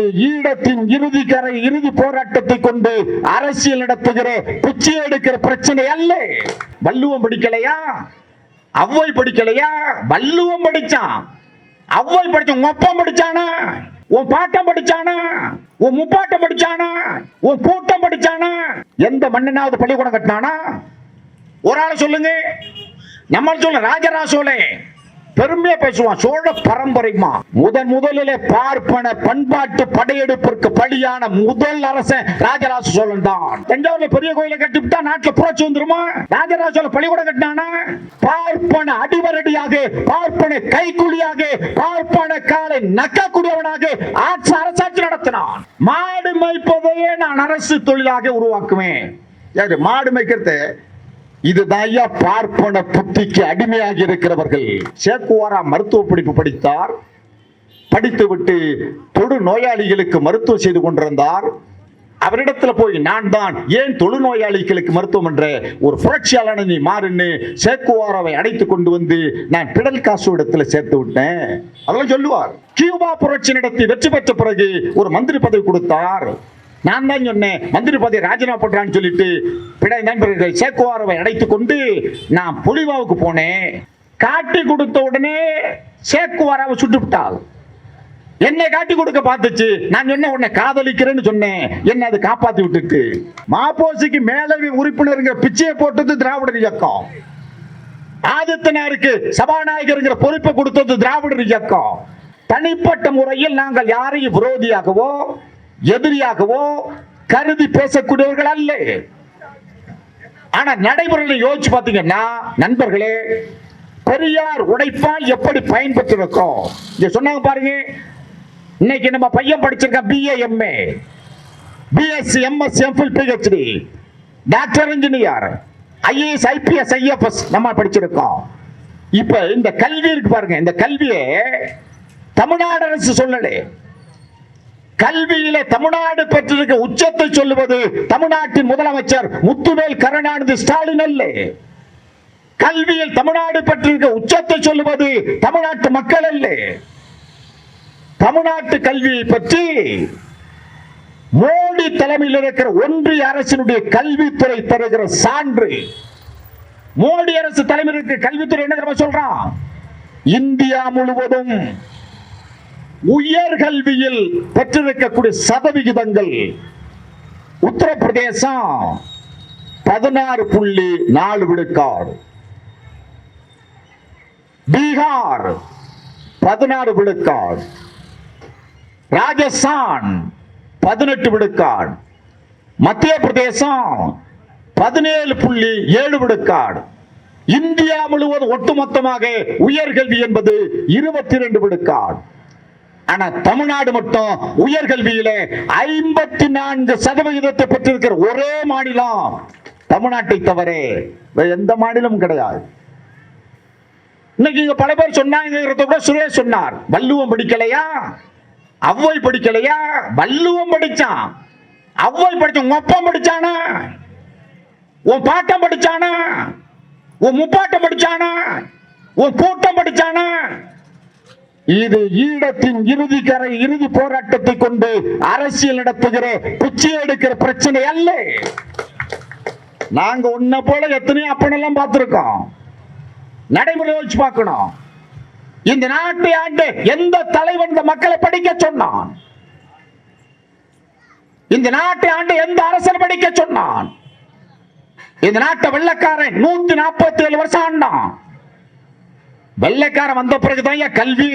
ஈழத்தின் இறுதி கரை இறுதி போராட்டத்தை கொண்டு அரசியல் நடத்துகிற பிச்சை எடுக்கிற பிரச்சனை அல்ல. வள்ளுவம் படிக்கலையா? அவ்வை படிக்கலையா? வள்ளுவம் படிச்சான் அவ்வை படிச்ச உன் படிச்சானா? உன் பாட்டம் படிச்சானா? உன் முப்பாட்டம் படிச்சானா? உன் கூட்டம் படிச்சானா? எந்த மண்ணனாவது பள்ளிக்கூடம் கட்டினானா? ஒரு ஆளை சொல்லுங்க. நம்ம சொல்ல ராஜராசோலே. பெருமையா பேசுவான். சோழ பரம்பரைமா முதன் முதலிலே பார்ப்பன பண்பாட்டு படையெடுப்பிற்கு பலியான முதல் அரசன் ராஜராஜ சோழன் தான். தஞ்சாவூர்ல பெரிய கோயிலை கட்டிவிட்டா நாட்டுல புரட்சி வந்துருமா? ராஜராஜ சோழன் பள்ளிக்கூடம் கட்டினானா? பார்ப்பன அடிவரடியாக பார்ப்பன கைக்குழியாக பார்ப்பன காலை நக்கக்கூடியவனாக ஆட்சி அரசாட்சி நடத்தினான். மாடு மேய்ப்பதையே நான் அரசு தொழிலாக உருவாக்குவேன். யாரு? மாடு மேய்க்கிறது இதுதான் ஐயா பார்ப்பன புத்திக்கு அடிமையாகி இருக்கிறவர்கள். சேக்குவாரா மருத்துவ படிப்பு படித்தார். படித்துவிட்டு தொடு நோயாளிகளுக்கு மருத்துவம் செய்து கொண்டிருந்தார். அவரிடத்துல போய் நான் தான் ஏன் தொழுநோயாளிகளுக்கு மருத்துவம் என்ற ஒரு புரட்சியாளனை நீ மாறுன்னு சேக்குவாராவை அடைத்து கொண்டு வந்து நான் பிடல் காசு இடத்துல சேர்த்து விட்டேன். அதெல்லாம் சொல்லுவார். கியூபா புரட்சி நடத்தி வெற்றி பெற்ற பிறகு ஒரு மந்திரி பதவி கொடுத்தார். நான் தான் சொன்னேன் மந்திரி பதவி ராஜினாமா பண்றான்னு சொல்லிட்டு பிணை நண்பர்கள் சேக்குவாரவை அடைத்து கொண்டு நான் புலிவாவுக்கு போனேன். காட்டி கொடுத்த உடனே சேக்குவாராவை சுட்டு விட்டாள் என்னை காட்டி கொடுக்க பார்த்துச்சு. நான் சொன்ன உன்னை காதலிக்கிறேன்னு சொன்னேன். என்னை அது காப்பாத்தி விட்டுட்டு மாப்போசிக்கு மேலவை உறுப்பினருங்க பிச்சையை போட்டது திராவிடர் இயக்கம். ஆதித்தனாருக்கு சபாநாயகருங்கிற பொறுப்பை கொடுத்தது திராவிடர் இயக்கம். தனிப்பட்ட முறையில் நாங்கள் யாரையும் விரோதியாகவோ எதிரியாகவோ கருதி பேசக்கூடியவர்கள் அல்ல. ஆனா நடைமுறையில யோசிச்சு பாத்தீங்கன்னா நண்பர்களே பெரியார் உடைப்பால் எப்படி பயன்பெற்றிருக்கோம் இங்க சொன்னாங்க பாருங்க இன்னைக்கு நம்ம பையன் படிச்சிருக்கான் BA MA BSc MS MPhil PhD doctor engineer IAS IPS IFS நம்ம படிச்சிருக்கோம். இப்ப இந்த கல்வி இருக்கு பாருங்க இந்த கல்வியை தமிழ்நாடு அரசு சொல்லலே. கல்வியிலே தமிழ்நாடு பெற்றிருக்க உச்சத்தை சொல்லுவது தமிழ்நாட்டின் முதலமைச்சர் முத்துவேல் கருணாநிதி ஸ்டாலின் அல்ல. கல்வியில் தமிழ்நாடு பெற்றிருக்க உச்சத்தை சொல்லுவது தமிழ்நாட்டு மக்கள் அல்ல. தமிழ்நாட்டு கல்வியை பற்றி மோடி தலைமையில் இருக்கிற ஒன்றிய அரசினுடைய கல்வித்துறை தருகிற சான்று. மோடி அரசு தலைமையில் இருக்கிற கல்வித்துறை என்ன தெரியுமா சொல்றான்? இந்தியா முழுவதும் உயர்கல்வியில் பெற்றிருக்கக்கூடிய சதவிகிதங்கள் உத்தரப்பிரதேசம் பதினாறு புள்ளி நாலு விழுக்காடு. பீகார் பதினாறு விழுக்காடு. ராஜஸ்தான் பதினெட்டு விழுக்காடு. மத்திய பிரதேசம் பதினேழு புள்ளி ஏழு விழுக்காடு. இந்தியா முழுவதும் ஒட்டுமொத்தமாக உயர்கல்வி என்பது இருபத்தி ரெண்டு விழுக்காடு. ஆனா தமிழ்நாடு மட்டும் உயர்கல்வியில ஐம்பத்தி நான்கு சதவிகிதத்தை பெற்றிருக்கிற ஒரே மாநிலம் தமிழ்நாட்டை தவிர எந்த மாநிலமும் கிடையாது. இன்னைக்கு இங்க பல பேர் சொன்னாங்கிறத கூட சுரேஷ் சொன்னார். வள்ளுவம் படிக்கலையா? அவ்வை படிக்கலையா? வள்ளுவம் படிச்சான். அவ்வை படிச்ச உன் அப்பன் படிச்சானா? உன் பாட்டம் படிச்சானா? உன் முப்பாட்டம் படிச்சானா? உன் கூட்டம் படிச்சானா? இது ஈழத்தின் இறுதி கரை இறுதி போராட்டத்தை கொண்டு அரசியல் நடத்துகிற பிச்சை எடுக்கிற பிரச்சனை அல்ல. நாங்க உன்ன போல எத்தனையோ அப்பனெல்லாம் பார்த்திருக்கோம். நடைமுறை வச்சு பார்க்கணும். இந்த நாட்டை ஆண்டு எந்த தலைவன் இந்த மக்களை படிக்க சொன்னான்? இந்த நாட்டை ஆண்டு எந்த அரசன் படிக்க சொன்னான்? இந்த நாட்டை வெள்ளக்காரன் நூத்தி நாற்பத்தி ஏழு வருஷம் ஆண்டான். வெள்ளைக்காரன் வந்த பிறகுதான் கல்வி.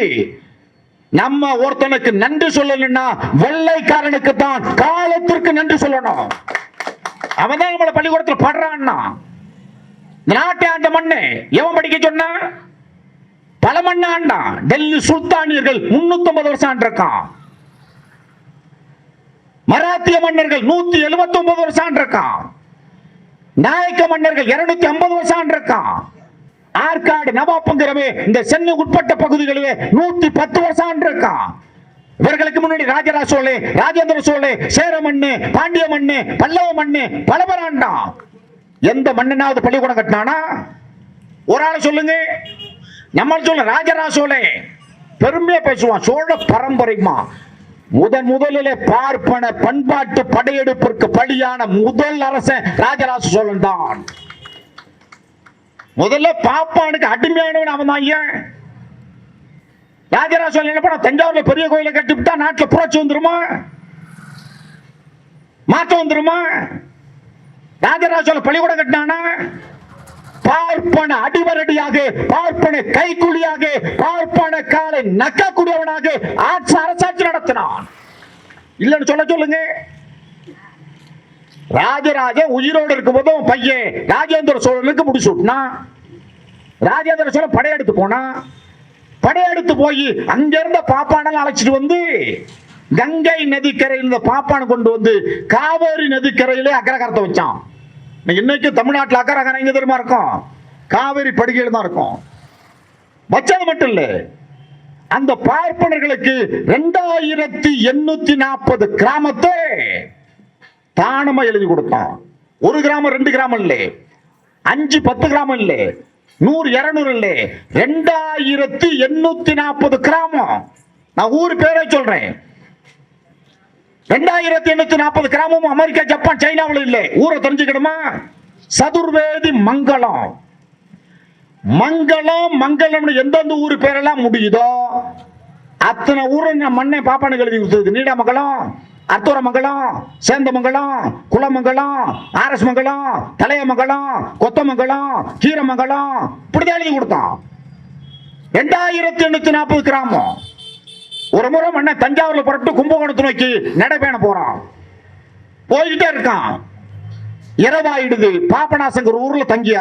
நம்ம ஒருத்தனுக்கு நன்றி சொல்லணும்னா வெள்ளைக்காரனுக்கு தான் காலத்திற்கு நன்றி சொல்லணும். அவன் தான் நம்மள பள்ளிக்கூடத்தில் படுறான்னா. நாட்டை ஆண்ட மண்ணு எவன் படிக்க சொன்ன? பல மண்ணு ஆண்டான் டெல்லி சுல்தானியர்கள் முன்னூத்தி ஐம்பது வருஷம் ஆண்டிருக்கான் மராத்திய மன்னர்கள் நூத்தி எழுபத்தி ஒன்பது வருஷம் ஆண்டிருக்கான் நாயக்க மன்னர்கள் இருநூத்தி ஐம்பது வருஷம் ஆண்டிருக்கான் ஆற்காடு நவாப்புங்கிறவே இந்த சென்னை உட்பட்ட பகுதிகளிலே நூத்தி பத்து வருஷம் இருக்கான் இவர்களுக்கு முன்னாடி ராஜராஜ சோழே ராஜேந்திர சோழே சேர மண்ணு பாண்டிய மண்ணு பல்லவ மண்ணு பல பேர் எந்த மன்னனாவது பள்ளிக்கூடம் கட்டினானா? ஒரு ஆளை சொல்லுங்க. நம்ம சொல்ல ராஜராஜ சோழே பெருமையா பேசுவான். சோழ பரம்பரைமா முதன் முதலிலே பார்ப்பன பண்பாட்டு படையெடுப்பிற்கு பலியான முதல் அரசன் ராஜராஜ சோழன் தான் முதல்ல பாப்பானுக்கு அடிமையானவன் அவன் தான் ஏன்? ராஜராஜ சோழன் என்ன பண்ண தஞ்சாவூர்ல பெரிய கோயிலை கட்டிவிட்டா நாட்டில் புரட்சி வந்துருமா? மாற்றம் வந்துருமா? ராஜராஜ சோழன் பள்ளிக்கூடம் கட்டினானா? பார்ப்பன அடிவரடியாக பார்ப்பன கைக்குழியாக பார்ப்பன காலை நக்கக்கூடியவனாக ஆட்சி அரசாட்சி நடத்தினான். இல்லைன்னு சொல்ல சொல்லுங்க. ராஜராஜ உயிரோடு இருக்கும்போது உன் பையன் ராஜேந்திர சோழனுக்கு முடிச்சு ராஜேந்திர சோழன் படையெடுத்து போனா? படையெடுத்து போய் அங்கிருந்த பாப்பானெல்லாம் அழைச்சிட்டு வந்து கங்கை நதிக்கரையில் இந்த பாப்பானை கொண்டு வந்து காவேரி நதிக்கரையிலே அக்ரகாரத்தை வச்சான். இன்னைக்கு தமிழ்நாட்டில் அக்ரகாரம் எங்க தெரியுமா இருக்கும்? காவேரி படுகையில் தான் இருக்கும். வச்சது மட்டும் இல்லை அந்த பார்ப்பனர்களுக்கு ரெண்டாயிரத்தி எண்ணூத்தி நாற்பது கிராமத்தை தானமா எழுதி கொடுத்தோம். ஒரு கிராமம் ரெண்டு கிராமம் இல்லை. அஞ்சு பத்து கிராமம் இல்லை. நூறு இருநூறு இல்லை. ரெண்டாயிரத்தி எண்ணூத்தி நாற்பது கிராமம். நான் ஊர் பேரை சொல்றேன். ரெண்டாயிரத்தி எண்ணூத்தி நாற்பது கிராமமும் அமெரிக்கா ஜப்பான் சைனாவில் இல்லை. ஊரை தெரிஞ்சுக்கணுமா? சதுர்வேதி மங்களம் மங்களம் மங்களம்னு எந்தெந்த ஊர் பேரெல்லாம் முடியுதோ அத்தனை ஊரை மண்ணை பாப்பானுக்கு எழுதி கொடுத்தது நீடாமங்கலம் அர்த்தூரமங்கலம் சேந்தமங்கலம் குளமங்கலம் ஆர்எஸ் மங்கலம் தலையமங்கலம் கொத்தமங்கலம் கீரமங்கலம் இப்படிதான் எழுதி கொடுத்தான். ரெண்டாயிரத்தி எண்ணூத்தி நாற்பது கிராமம். ஒரு முறை மண்ணை தஞ்சாவூர்ல புறப்பட்டு கும்பகோணத்தை நோக்கி நடைபயணம் போறான். போய்கிட்டே இருக்கான். இரவாயிடுது. பாபநாசங்கிற ஊர்ல தங்கி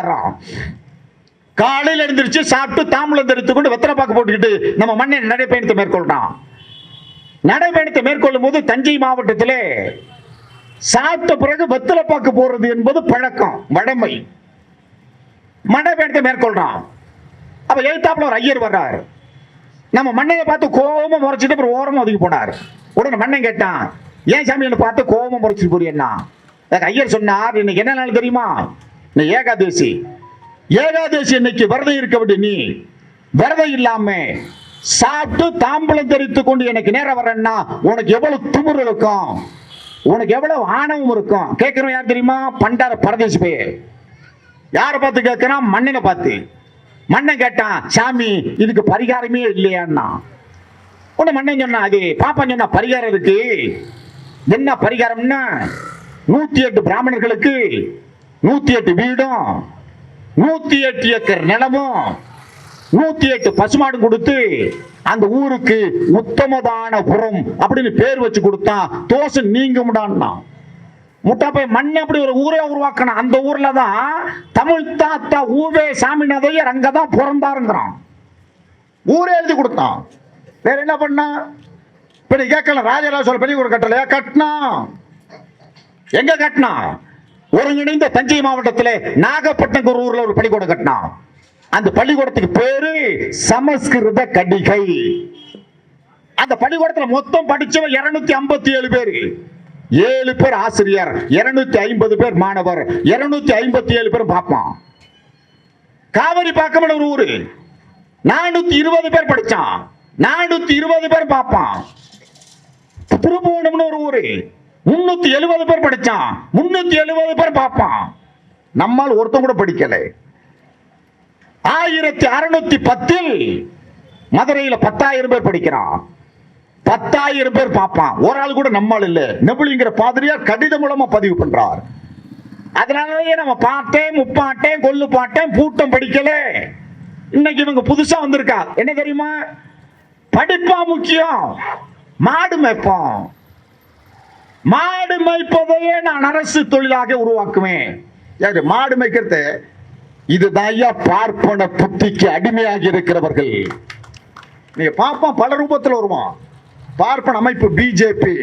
காலையில் எழுந்திரிச்சு சாப்பிட்டு தாம்பூலம் தெரித்து கொண்டு வெத்தலை பாக்கு போட்டுக்கிட்டு நம்ம மண்ணை நடைபயணத்தை மேற்கொள்றான். நடைபயணத்தை மேற்கொள்ளும் போது தஞ்சை மாவட்டத்திலே சாப்பிட்ட பிறகு வெத்தலை பாக்கு போடுறது என்பது பழக்கம் வடமை. நடைபயணத்தை மேற்கொள்றான். அப்ப எழுத்தாப்புல ஒரு ஐயர் வர்றாரு. நம்ம மண்ணையை பார்த்து கோபமா முறைச்சிட்டு அப்புறம் ஓரமா ஒதுக்கி போனார். உடனே மண்ணை கேட்டான் ஏன் சாமி என்ன பார்த்து கோபமா முறைச்சிட்டு போறியன்னா ஐயர் சொன்னார் இன்னைக்கு என்ன நாள் தெரியுமா? நீ ஏகாதேசி. ஏகாதேசி இன்னைக்கு விரதம் இருக்க விட்டு நீ. விரதம் இல்லாம சாப்பிட்டு தாம்பளம் தெரித்து கொண்டு எனக்கு நேரம் வரேன்னா உனக்கு எவ்வளவு துமுறு இருக்கும்? உனக்கு எவ்வளவு ஆணவம் இருக்கும்? கேட்கிறவன் யார் தெரியுமா? பண்டார பரதேசி போய். யாரை பார்த்து கேட்கிறான் மண்ணனை பார்த்து. மண்ணன் கேட்டான் சாமி இதுக்கு பரிகாரமே இல்லையான்னா உடனே மண்ணன் சொன்னா அது பாப்பா சொன்னா பரிகாரம் இருக்கு. என்ன பரிகாரம்னா நூத்தி எட்டு பிராமணர்களுக்கு நூத்தி எட்டு வீடும் நூத்தி எட்டு ஏக்கர் நிலமும் நூத்தி எட்டு பசுமாடு கொடுத்து அந்த ஊருக்கு உத்தமதான புறம் அப்படின்னு பேர் வச்சு கொடுத்தா தோசை நீங்க முடான்னா முட்டா போய் மண் அப்படி ஒரு ஊரே உருவாக்கணும் அந்த ஊர்ல தான் தமிழ் தாத்தா ஊவே சாமிநாதையர் அங்கதான் பிறந்தாருங்கிறான். ஊரே எழுதி கொடுத்தான். வேற என்ன பண்ணா? இப்ப கேட்கல ராஜராஜ சோழ பெரிய ஒரு கட்டலையா? கட்டினா. எங்க கட்டினா? ஒருங்கிணைந்த தஞ்சை மாவட்டத்திலே நாகப்பட்டினம் ஒரு ஊர்ல ஒரு பள்ளிக்கூடம் கட்டினான். அந்த பள்ளிக்கூடத்துக்கு பேரு சமஸ்கிருத கடிகை. அந்த பள்ளிக்கூடத்துல மொத்தம் படிச்சவன் இருநூத்தி ஐம்பத்தி ஏழு பேரு. ஏழு பேர் ஆசிரியர் இருநூத்தி ஐம்பது பேர் மாணவர் இருநூத்தி ஐம்பத்தி ஏழு பேர் பார்ப்பான் காவிரி பாக்கமல ஒரு ஊரு. நானூத்தி இருபது பேர் படிச்சான். நானூத்தி இருபது பேர் பார்ப்பான் திருபுவனம்னு ஒரு ஊரு. முன்னூத்தி எழுபது பேர் படிச்சான். முன்னூத்தி எழுபது பேர் பார்ப்பான் நம்மால் ஒருத்தன் கூட படிக்கலை. ஆயிரத்தி அறுநூத்தி பத்தில் மதுரையில பத்தாயிரம் பேர் படிக்கிறான். பத்தாயிரம் பேர் பார்ப்பான். ஒரு ஆள் கூட நம்மால் இல்ல. நெபுலிங்கிற பாதிரியார் கடிதம் மூலமா பதிவு பண்றார். அதனாலயே நம்ம பாட்டேன் முப்பாட்டேன் கொல்லு பாட்டேன் பூட்டம் படிக்கல. இன்னைக்கு இவங்க புதுசா வந்திருக்கா. என்ன தெரியுமா? படிப்பா முக்கியம். மாடு மேய்ப்போம். மாடு மேய்ப்பதையே நான் அரசு தொழிலாக உருவாக்குவேன். யாரு? மாடு மேய்க்கிறது. இதுதான் ஐயா பார்ப்பன புத்திக்கு அடிமையாகி இருக்கிறவர்கள். நீங்க பார்ப்போம் பல ரூபத்தில் வருவான் பார்ப்பன அமைப்பு பிஜேபி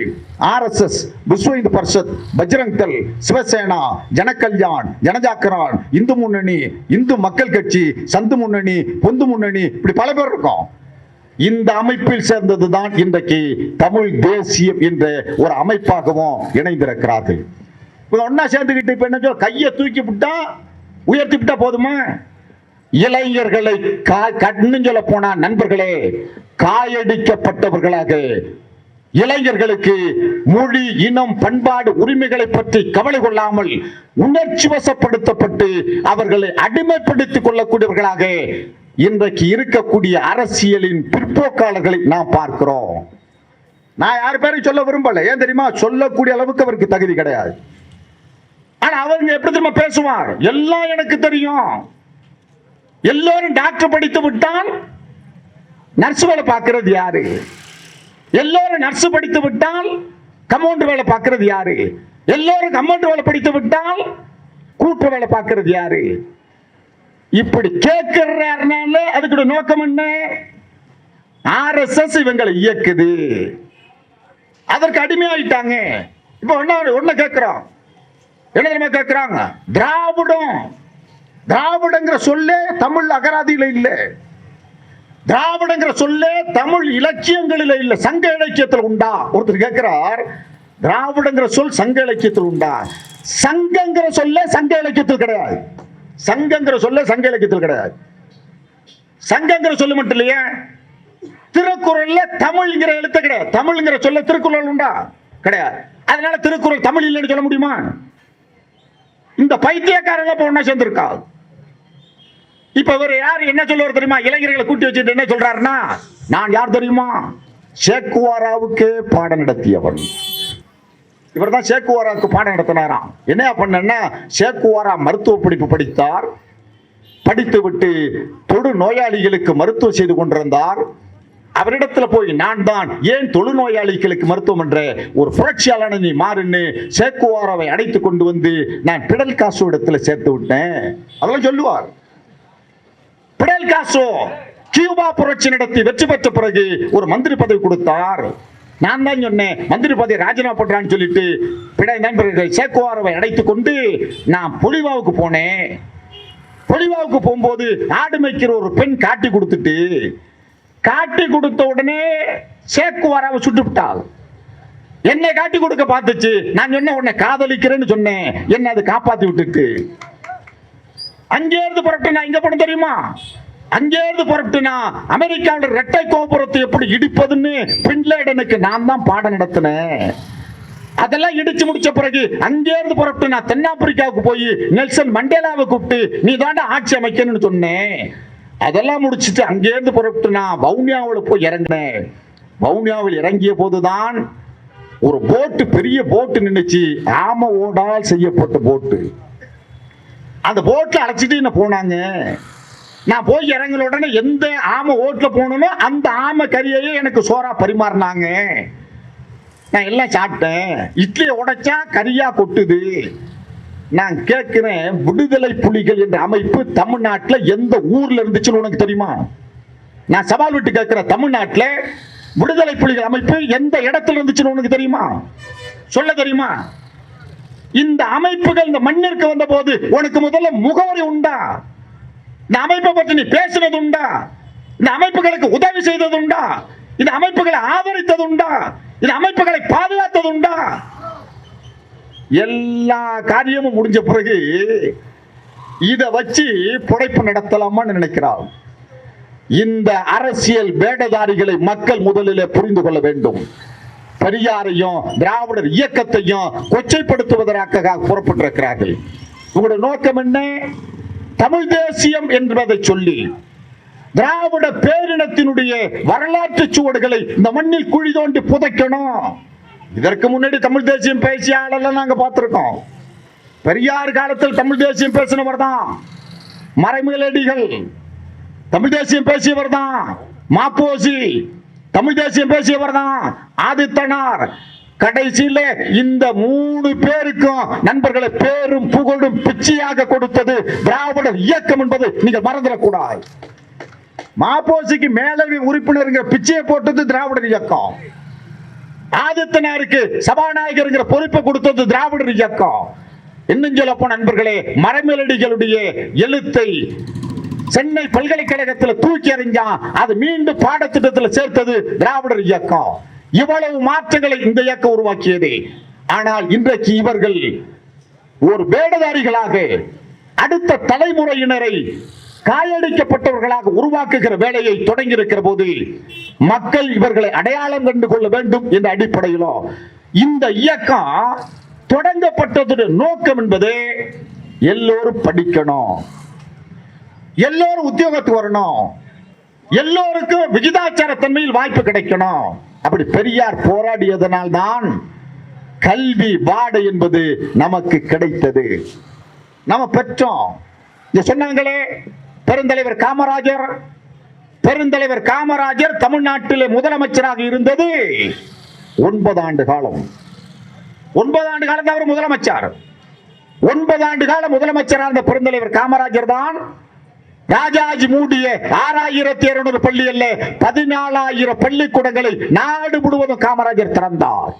ஆர்எஸ்எஸ் விஸ்வ இந்து பரிஷத் பஜ்ரங் தல் சிவசேனா ஜனகல்யாண் ஜனஜாக்கரான் இந்து முன்னணி இந்து மக்கள் கட்சி சந்து முன்னணி பொந்து முன்னணி இப்படி பல பேர் இருக்கும். இந்த அமைப்பில் சேர்ந்தது தான் இன்றைக்கு தமிழ் தேசியம் என்ற ஒரு அமைப்பாகவும் இணைந்திருக்கிறார்கள். இப்போ ஒன்னா சேர்ந்துக்கிட்டு இப்ப என்ன கையை தூக்கி விட்டா உயர்த்திவிட்டா போதுமா? இளைஞர்களை கா- கண்ணு சொல்ல போனா நண்பர்களே காயடிக்கப்பட்டவர்களாக. இளைஞர்களுக்கு மொழி இனம் பண்பாடு உரிமைகளை பற்றி கவலை கொள்ளாமல் உணர்ச்சி வசப்படுத்தப்பட்டு அவர்களை அடிமைப்படுத்திக் கொள்ளக்கூடியவர்களாக இன்றைக்கு இருக்கக்கூடிய அரசியலின் பிற்போக்காளர்களை நாம் பார்க்கிறோம். நான் யார் பேரையும் சொல்ல விரும்பல. ஏன் தெரியுமா? சொல்லக்கூடிய அளவுக்கு அவருக்கு தகுதி கிடையாது. ஆனா அவங்க எப்படி திரும்ப பேசுவார்? எல்லாம் எனக்கு தெரியும். எல்லோரும் டாக்டர் படித்து விட்டால் நர்ஸ் வேலை பார்க்கறது யாரு? எல்லோரும் நர்ஸ் படித்து விட்டால் கமௌண்ட் வேலை பார்க்கறது யாரு? எல்லோரும் கமௌண்ட் வேலை படித்து விட்டால் கூட்டு வேலை பார்க்கறது யாரு? இப்படி கேட்கிறாருனால அதுக்கு நோக்கம் என்ன? ஆர்எஸ்எஸ் இவங்களை இயக்குது. அதற்கு அடிமையாயிட்டாங்க. இப்ப ஒன்னு ஒன்னு கேட்கிறோம். என்ன தெரியுமா கேட்கிறாங்க திராவிடம். திராவிடங்கிற சொல்லே தமிழ் அகராதியில இல்லை. திராவிடங்கிற சொல்லே தமிழ் இலக்கியங்களில் இல்ல. சங்க இலக்கியத்தில் உண்டா? ஒருத்தர் கேட்கிறார் திராவிடங்கிற சொல் சங்க இலக்கியத்தில் உண்டா? சங்கங்கிற சொல்ல சங்க இலக்கியத்தில் கிடையாது. சங்கங்கிற சொல்ல சங்க இலக்கியத்தில் கிடையாது. சங்கங்கிற சொல்லு மட்டும் இல்லையா திருக்குறள்ல தமிழ்ங்கிற எழுத்து கிடையாது. தமிழ்ங்கிற சொல்ல திருக்குறள் உண்டா? கிடையாது. அதனால திருக்குறள் தமிழ் இல்லைன்னு சொல்ல முடியுமா? இந்த பைத்தியக்காரங்க இப்ப ஒண்ணா சேர்ந்திருக்கா? இப்ப இவர் யார்? என்ன சொல்லுவார் தெரியுமா? இளைஞர்களை கூட்டி வச்சுட்டு என்ன சொல்றாருன்னா நான் யார் தெரியுமா? சேக்குவாராவுக்கு பாடம் நடத்தியவன். இவர் தான் சேக்குவாராவுக்கு பாடம் நடத்தினாராம். என்ன பண்ணா சேக்குவாரா மருத்துவ படிப்பு படித்தார். படித்துவிட்டு தொடு நோயாளிகளுக்கு மருத்துவம் செய்து கொண்டிருந்தார். அவரிடத்துல போய் நான் தான் ஏன் தொழுநோயாளிகளுக்கு மருத்துவம் என்ற ஒரு புரட்சியாளனை நீ மாறுன்னு சேக்குவாராவை அடைத்து கொண்டு வந்து நான் பிடல் காசு இடத்துல சேர்த்து விட்டேன். அதெல்லாம் சொல்லுவார். பிடல் காசோ கியூபா புரட்சி நடத்தி வெற்றி பெற்ற பிறகு ஒரு மந்திரி பதவி கொடுத்தார். நான் தான் சொன்னேன் மந்திரி பதவி ராஜினாமா பண்றான்னு சொல்லிட்டு பிடை நண்பர்கள் சேக்குவாரவை அடைத்து கொண்டு நான் பொலிவாவுக்கு போனேன். பொலிவாவுக்கு போகும்போது ஆடு மேய்க்கிற ஒரு பெண் காட்டி கொடுத்துட்டு காட்டி கொடுத்த உடனே சேக்குவாராவை சுட்டு விட்டாள் என்னை காட்டி கொடுக்க பார்த்துச்சு. நான் சொன்னேன் உன்னை காதலிக்கிறேன்னு சொன்னேன். என்ன அது காப்பாத்தி விட்டுட்டு அங்கே இருந்து புறப்பட்டு நான் இங்க போன தெரியுமா? அங்கே இருந்து புறப்பட்டு நான் அமெரிக்காவில் இரட்டை கோபுரத்தை எப்படி இடிப்பதுன்னு பின்லேடனுக்கு நான் தான் பாடம் நடத்தினேன். அதெல்லாம் இடிச்சு முடிச்ச பிறகு அங்கே இருந்து புறப்பட்டு நான் தென்னாப்பிரிக்காவுக்கு போய் நெல்சன் மண்டேலாவை கூப்பிட்டு நீ தாண்டா ஆட்சி அமைக்கணும்னு சொன்னேன். அதெல்லாம் முடிச்சிட்டு அங்கேருந்து புறப்பட்டு நான் வவுனியாவில் போய் இறங்கினேன். வவுனியாவில் இறங்கிய போதுதான் ஒரு போட்டு பெரிய போட்டு நின்றுச்சு ஆம ஓடால் செய்யப்பட்ட போட்டு அந்த போட்டில் அழைச்சிட்டு என்ன போனாங்க? நான் போய் இறங்கின உடனே எந்த ஆமை ஓட்டில் போகணுமோ அந்த ஆமை கறியையே எனக்கு சோறா பரிமாறினாங்க. நான் எல்லாம் சாப்பிட்டேன். இட்லியை உடைச்சா கறியா கொட்டுது. நான் கேட்கிறேன் விடுதலை புலிகள் என்ற அமைப்பு தமிழ்நாட்டில் எந்த ஊர்ல இருந்துச்சுன்னு உனக்கு தெரியுமா? நான் சவால் விட்டு கேட்கிறேன் தமிழ்நாட்டில் விடுதலை புலிகள் அமைப்பு எந்த இடத்துல இருந்துச்சுன்னு உனக்கு தெரியுமா? சொல்ல தெரியுமா? இந்த அமைப்புகள் இந்த மண்ணிற்கு வந்த போது உனக்கு முதல்ல முகவரி உண்டா? இந்த அமைப்பை பற்றி நீ பேசினது உண்டா? இந்த அமைப்புகளுக்கு உதவி செய்தது உண்டா? இந்த அமைப்புகளை ஆதரித்தது உண்டா? இந்த அமைப்புகளை பாதுகாத்தது உண்டா? எல்லா காரியமும் முடிஞ்ச பிறகு இதை வச்சு புடைப்பு நடத்தலாமான்னு நினைக்கிறார். இந்த அரசியல் வேடதாரிகளை மக்கள் முதலிலே புரிந்து கொள்ள வேண்டும். பெரியாரையும் திராவிடர் இயக்கத்தையும் கொச்சைப்படுத்துவதற்காக புறப்பட்டிருக்கிறார்கள். உங்களுடைய நோக்கம் என்ன? தமிழ் தேசியம் என்பதை சொல்லி திராவிட பேரினத்தினுடைய வரலாற்று சுவடுகளை இந்த மண்ணில் குழி தோண்டி புதைக்கணும். இதற்கு முன்னாடி தமிழ் தேசியம் பேசிய ஆளெல்லாம் நாங்கள் பார்த்துருக்கோம். பெரியார் காலத்தில் தமிழ் தேசியம் பேசினவர் தான். மறைமுகலடிகள் தமிழ் தேசியம் பேசியவர் தான். மாப்போசி. தமிழ் தேசியம் பேசியவர் தான். ஆதித்தனார். கடைசியில இந்த மூணு பேருக்கும் நண்பர்களை பேரும் புகழும் பிச்சையாக கொடுத்தது திராவிட இயக்கம் என்பது நீங்கள் மறந்துடக்கூடாது. மாப்போசிக்கு மேலவை உறுப்பினருங்கிற பிச்சையை போட்டது திராவிட இயக்கம். ஆதித்தனாருக்கு சபாநாயகருங்கிற பொறுப்பை கொடுத்தது திராவிடர் இயக்கம். இன்னும் சொல்ல போன நண்பர்களே மரமேலடிகளுடைய எழுத்தை சென்னை பல்கலைக்கழகத்தில் தூக்கி எறிஞ்சான் அது மீண்டும் பாடத்திட்டத்தில் சேர்த்தது திராவிடர் இயக்கம். இவ்வளவு மாற்றங்களை இந்த இயக்கம் உருவாக்கியது. ஆனால் இன்றைக்கு இவர்கள் ஒரு வேடதாரிகளாக அடுத்த தலைமுறையினரை காயடிக்கப்பட்டவர்களாக உருவாக்குகிற வேலையை தொடங்கி இருக்கிற போது மக்கள் இவர்களை அடையாளம் கண்டு கொள்ள வேண்டும் என்ற அடிப்படையிலோ இந்த இயக்கம் தொடங்கப்பட்டதுடைய நோக்கம் என்பது எல்லோரும் படிக்கணும். எல்லோரும் உத்தியோகத்துக்கு வரணும். எல்லோருக்கும் விகிதாச்சார தன்மையில் வாய்ப்பு கிடைக்கணும். அப்படி பெரியார் போராடியதனால் தான் கல்வி வாடை என்பது நமக்கு கிடைத்தது. நம்ம பெற்றோம். சொன்னாங்களே? பெருந்தலைவர் காமராஜர் பெருந்தலைவர் காமராஜர் தமிழ்நாட்டிலே முதலமைச்சராக இருந்தது ஒன்பது ஆண்டு காலம். ஒன்பது ஆண்டு காலம் அவர் முதலமைச்சர். ஒன்பது ஆண்டு காலம் முதலமைச்சராக இருந்த பெருந்தலைவர் காமராஜர் தான் ராஜாஜி மூடிய ஆறாயிரத்தி இருநூறு பள்ளி அல்ல பதினாலாயிரம் பள்ளிக்கூடங்களை நாடு முழுவதும் காமராஜர் திறந்தார்.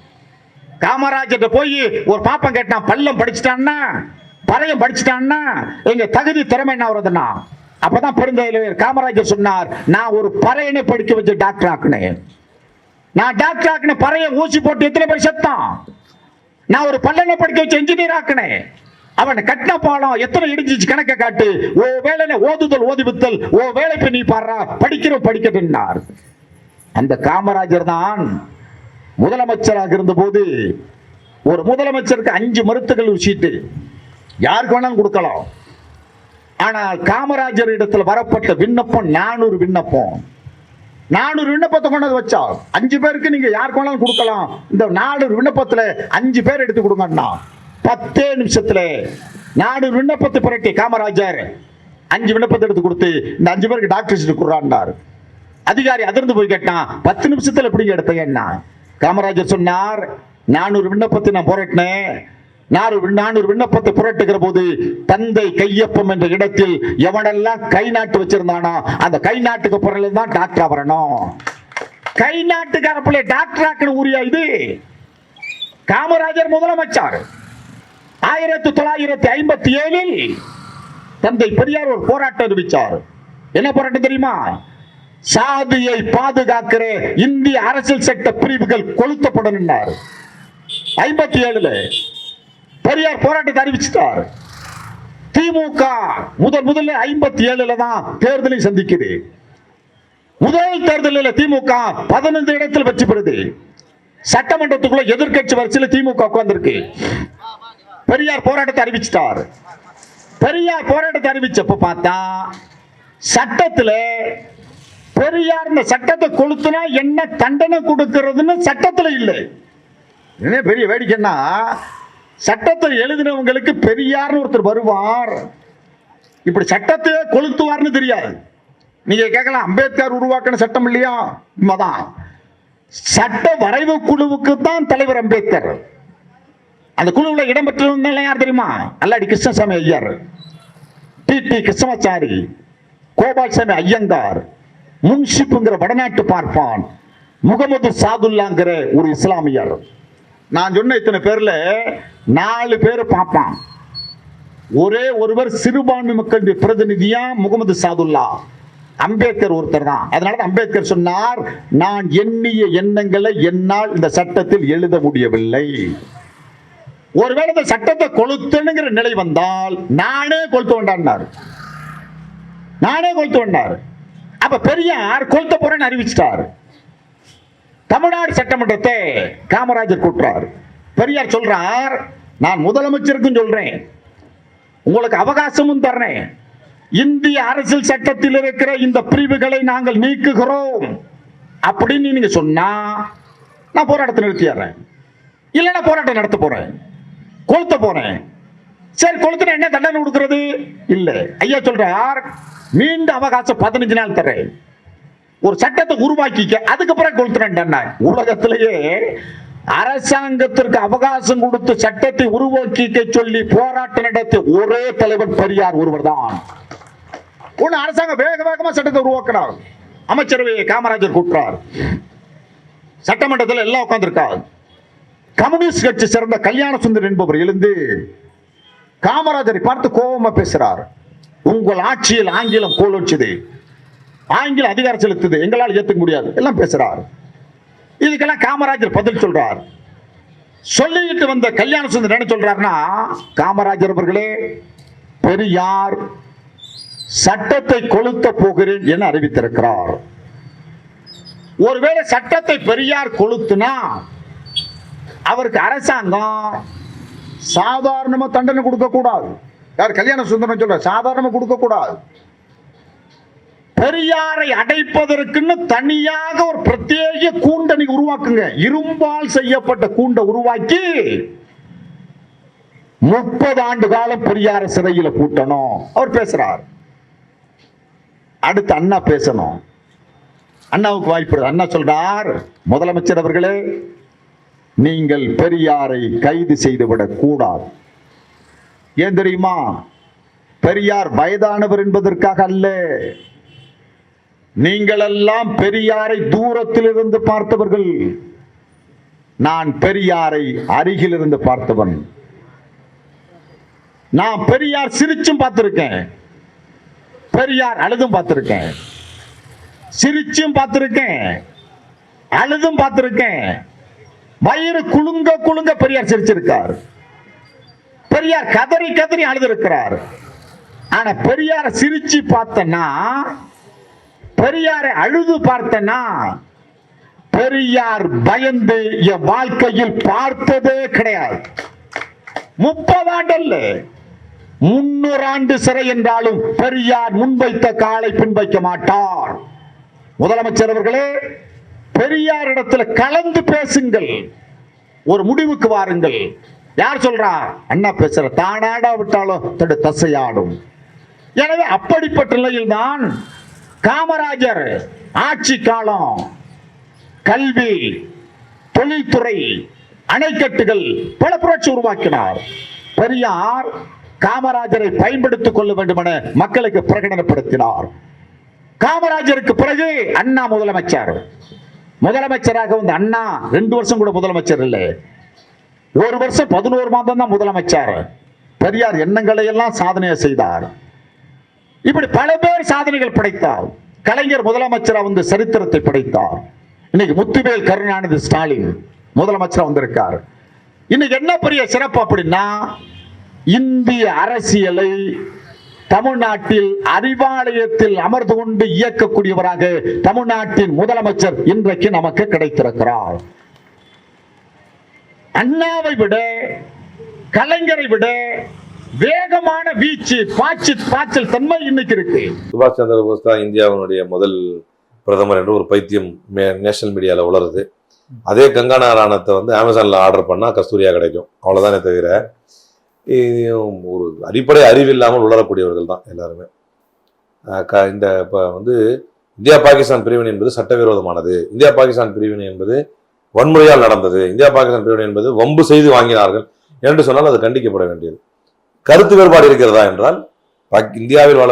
காமராஜர் போய் ஒரு பாப்பம் கேட்டான் பள்ளம் படிச்சுட்டான்னா? பறையம் படிச்சுட்டான்னா? எங்க தகுதி திறமை என்ன வருதுன்னா அப்பதான் பெருந்தலைவர் காமராஜர் சொன்னார் நான் ஒரு பறையனை படிக்க வச்சு டாக்டர் ஆக்குனேன் நான் டாக்டர் ஆக்கின பறைய ஊசி போட்டு எத்தனை பேர் செத்தான்? நான் ஒரு பல்லனை படிக்க வச்சு என்ஜினியர் ஆக்குனேன் அவன் கட்டின பாலம் எத்தனை இடிஞ்சிச்சு கணக்க காட்டு ஓ வேலை ஓதுதல் ஓதிவித்தல் ஓ வேலை பண்ணி பாடுறா படிக்கிற படிக்கட்டுன்னார் அந்த காமராஜர் தான் முதலமைச்சராக இருந்தபோது ஒரு முதலமைச்சருக்கு அஞ்சு மருத்துகள் சீட்டு. யாருக்கு வேணாலும் கொடுக்கலாம். ஆனால் காமராஜர் இடத்துல வரப்பட்ட விண்ணப்பம் நானூறு விண்ணப்பம். நானூறு விண்ணப்பத்தை கொண்டு வச்சா அஞ்சு பேருக்கு நீங்க யாருக்கு வேணாலும் கொடுக்கலாம். இந்த நானூறு விண்ணப்பத்துல அஞ்சு பேர் எடுத்து கொடுங்கன்னா பத்தே நிமிஷத்துல நானூறு விண்ணப்பத்தை புரட்டி காமராஜர் அஞ்சு விண்ணப்பத்தை எடுத்து கொடுத்து இந்த அஞ்சு பேருக்கு டாக்டர் கொடுறான்னாரு. அதிகாரி அதிர்ந்து போய் கேட்டான் பத்து நிமிஷத்துல எப்படி எடுத்தீங்கன்னா காமராஜர் சொன்னார் நானூறு விண்ணப்பத்தை நான் புரட்டினேன். நானூறு நானூறு விண்ணப்பத்தை புரட்டுகிற போது தந்தை கையப்பம் என்ற இடத்தில் எவனெல்லாம் கை நாட்டு வச்சிருந்தானோ அந்த கை நாட்டுக்கு பிறகு தான் டாக்டரா வரணும். கை நாட்டுக்கார பிள்ளை டாக்டர் உரியா இது? காமராஜர் முதலமைச்சர். ஆயிரத்தி தொள்ளாயிரத்தி ஐம்பத்தி ஏழில் தந்தை பெரியார் ஒரு போராட்டம் அறிவிச்சார். என்ன போராட்டம் தெரியுமா? சாதியை பாதுகாக்கிற இந்திய அரசியல் சட்ட பிரிவுகள் கொளுத்தப்படும் ஐம்பத்தி ஏழுல பெரியார் போராட்டத்தை அறிவிச்சிட்டார். திமுக முதல் முதல்ல ஐம்பத்தி ஏழுல தான் தேர்தலை சந்திக்குது. முதல் தேர்தலில் திமுக பதினைந்து இடத்தில் வெற்றி பெறுது. சட்டமன்றத்துக்குள்ள எதிர்க்கட்சி வரிசையில் திமுக உட்கார்ந்துருக்கு. பெரியார் போராட்டத்தை அறிவிச்சிட்டார். பெரியார் போராட்டத்தை அறிவிச்சப்ப பார்த்தா சட்டத்தில் பெரியார் இந்த சட்டத்தை கொளுத்துனா என்ன தண்டனை கொடுக்கிறதுன்னு சட்டத்தில் இல்லை. என்ன பெரிய வேடிக்கைன்னா சட்டத்தை எழுதினவங்களுக்கு பெரியார்னு ஒருத்தர் வருவார். இப்படி சட்டத்தையே கொளுத்துவார்னு தெரியாது. நீங்க கேட்கலாம் அம்பேத்கர் உருவாக்கின சட்டம் இல்லையா? உண்மைதான் சட்ட வரைவு குழுவுக்கு தான் தலைவர் அம்பேத்கர். அந்த குழுவில் இடம்பெற்றிருந்தால யார் தெரியுமா? அல்லாடி கிருஷ்ணசாமி ஐயர் டி. டி. கிருஷ்ணமாச்சாரி கோபால்சாமி ஐயங்கார் முன்ஷிப்புங்கிற வடநாட்டு பார்ப்பான் முகமது சாதுல்லாங்கிற ஒரு இஸ்லாமியர். நான் சொன்ன இத்தனை பேர்ல நாலு பேர் பார்ப்பான். ஒரே ஒருவர் சிறுபான்மை மக்களுடைய பிரதிநிதியா முகமது சாதுல்லா. அம்பேத்கர் ஒருத்தர் தான். அதனால அம்பேத்கர் சொன்னார் நான் எண்ணிய எண்ணங்களை என்னால் இந்த சட்டத்தில் எழுத முடியவில்லை. ஒருவேளை இந்த சட்டத்தை கொளுத்தணுங்கிற நிலை வந்தால் நானே கொளுத்து வேண்டான்னார் நானே கொளுத்து வேண்டார் அப்ப பெரியார் கொளுத்த போறேன்னு அறிவிச்சிட்டார். தமிழ்நாடு சட்டமன்றத்தை காமராஜர் கூட்டுறாரு. பெரியார் சொல்றார் நான் முதலமைச்சருக்கும் சொல்றேன். உங்களுக்கு அவகாசமும் தர்றேன். இந்திய அரசியல் சட்டத்தில் இருக்கிற இந்த பிரிவுகளை நாங்கள் நீக்குகிறோம். அப்படின்னு நீங்க சொன்னா நான் போராட்டத்தை நிறுத்திடுறேன் இல்லைன்னா போராட்டம் நடத்த போறேன். கொளுத்த போறேன். சரி கொளுத்துனா என்ன தண்டனை கொடுக்கறது? இல்லை. ஐயா சொல்றார் மீண்டும் அவகாசம் பதினஞ்சு நாள் தரேன் ஒரு சட்டத்தை உருவாக்கிக்க அதுக்கப்புறம் கொளுத்துறேன் உலகத்திலேயே அரசாங்கத்திற்கு அவகாசம் கொடுத்து சட்டத்தை உருவாக்கிக்க சொல்லி போராட்டம் நடத்திய ஒரே தலைவர் பெரியார் ஒருவர் தான் ஒண்ணு அரசாங்கம் வேக வேகமா சட்டத்தை உருவாக்கினார். அமைச்சரவையை காமராஜர் கூட்டுறார் சட்டமன்றத்தில் எல்லாம் உட்கார்ந்திருக்கார். கம்யூனிஸ்ட் கட்சி சிறந்த கல்யாண சுந்தர் என்பவர் எழுந்து காமராஜரை பார்த்து கோபமா பேசுறார். உங்கள் ஆட்சியில் ஆங்கிலம் கோலோச்சுது ஆங்கில அதிகாரம் செலுத்துது. எங்களால் ஏற்றுக்க முடியாது. எல்லாம் பேசுறாரு. இதுக்கெல்லாம் காமராஜர் பதில் சொல்றார். சொல்லிட்டு வந்த கல்யாண சுந்தர் என்ன சொல்றாருன்னா காமராஜர் அவர்களே பெரியார் சட்டத்தை கொளுத்த போகிறேன் என அறிவித்திருக்கிறார். ஒருவேளை சட்டத்தை பெரியார் கொளுத்துனா அவருக்கு அரசாங்கம் சாதாரணமா தண்டனை கொடுக்க கூடாது யார் கல்யாண சுந்தரம் சொல்ற சாதாரணமா கொடுக்க கூடாது பெரியாரை அடைப்பதற்குன்னு தனியாக ஒரு பிரத்யேக கூண்டனை உருவாக்குங்க. இரும்பால் செய்யப்பட்ட கூண்டை உருவாக்கி முப்பது ஆண்டு காலம் பெரியார சிறையில கூட்டணும் அவர் பேசுறார். அடுத்து அண்ணா பேசணும். அண்ணாவுக்கு வாய்ப்பு அண்ணா சொல்றார் முதலமைச்சர் அவர்களே நீங்கள் பெரியாரை கைது செய்துவிடக் கூடாது. ஏன் தெரியுமா? பெரியார் வயதானவர் என்பதற்காக அல்ல. நீங்களெல்லாம் பெரியாரை தூரத்தில் இருந்து பார்த்தவர்கள். நான் பெரியாரை அருகில் இருந்து பார்த்தவன். நான் பெரியார் சிரிச்சும் பார்த்திருக்கேன். பெரியார் அழுதும் பார்த்திருக்கேன். சிரிச்சும் பார்த்திருக்கேன். அழுதும் பார்த்திருக்கேன். வயிறு குலுங்க குலுங்க பெரியார் சிரிச்சிருக்கார். பெரியார் கதறி கதறி அழுதிருக்கிறார். ஆனா பெரியார சிரிச்சு பார்த்தனா பெரியாரை அழுது பார்த்தனா? பெரியார் பயந்து என் வாழ்க்கையில் பார்த்ததே கிடையாது. முப்பது ஆண்டல்ல முன்னூறு ஆண்டு சிறை என்றாலும் பெரியார் முன்வைத்த காலை பின்வைக்க மாட்டார். முதலமைச்சர் அவர்களே பெரியார் இடத்துல கலந்து பேசுங்கள். ஒரு முடிவுக்கு வாருங்கள். யார் சொல்றா? அண்ணா பேசுற தானாடா விட்டாலும் தடு தசையாடும். எனவே அப்படிப்பட்ட நிலையில் தான் காமராஜர் ஆட்சி காலம் கல்வி தொழில்துறை அணைக்கட்டுகள் பல புரட்சி உருவாக்கினார். பெரியார் காமராஜரை பயன்படுத்திக் கொள்ள வேண்டும் என மக்களுக்கு பிரகடனப்படுத்தினார். காமராஜருக்கு பிறகு அண்ணா முதலமைச்சர். முதலமைச்சராக வந்த அண்ணா ரெண்டு வருஷம் கூட முதலமைச்சர் இல்லை. ஒரு வருஷம் பதினோரு மாதம் தான் முதலமைச்சர். பெரியார் எண்ணங்களை எல்லாம் சாதனையை செய்தார். இப்படி பல பேர் சாதனைகள் படைத்தார். கலைஞர் முதலமைச்சராக வந்து சரித்திரத்தை படைத்தார். இன்னைக்கு முத்துவேல் கருணாநிதி ஸ்டாலின் முதலமைச்சராக வந்திருக்கார். இன்னைக்கு என்ன பெரிய சிறப்பு அப்படின்னா இந்திய அரசியலை தமிழ்நாட்டில் அறிவாலயத்தில் அமர்ந்து கொண்டு இயக்கக்கூடியவராக தமிழ்நாட்டின் முதலமைச்சர் இன்றைக்கு நமக்கு கிடைத்திருக்கிறார். அண்ணாவை விட கலைஞரை விட வேகமான வீச்சு பாய்ச்சி பாய்ச்சல் தன்மை இன்னைக்கு இருக்கு. சுபாஷ் சந்திர போஸ் தான் இந்தியாவினுடைய முதல் பிரதமர் என்று ஒரு பைத்தியம் நேஷனல் மீடியாவில் உளருது. அதே கங்கானா ராணத்தை வந்து அமேசானில் ஆர்டர் பண்ணால் கஸ்தூரியா கிடைக்கும். அவ்வளோதானே தவிர ஒரு அடிப்படை அறிவு இல்லாமல் உளரக்கூடியவர்கள் தான் எல்லாருமே. க- இந்த இப்போ வந்து இந்தியா பாகிஸ்தான் பிரிவினை என்பது சட்டவிரோதமானது. இந்தியா பாகிஸ்தான் பிரிவினை என்பது வன்முறையால் நடந்தது. இந்தியா பாகிஸ்தான் பிரிவினை என்பது வம்பு செய்து வாங்கினார்கள். என்று சொன்னால் அது கண்டிக்கப்பட வேண்டியது. கருத்து வேறுபாடு இருக்கிறதா என்றால் இந்தியாவில் வாழ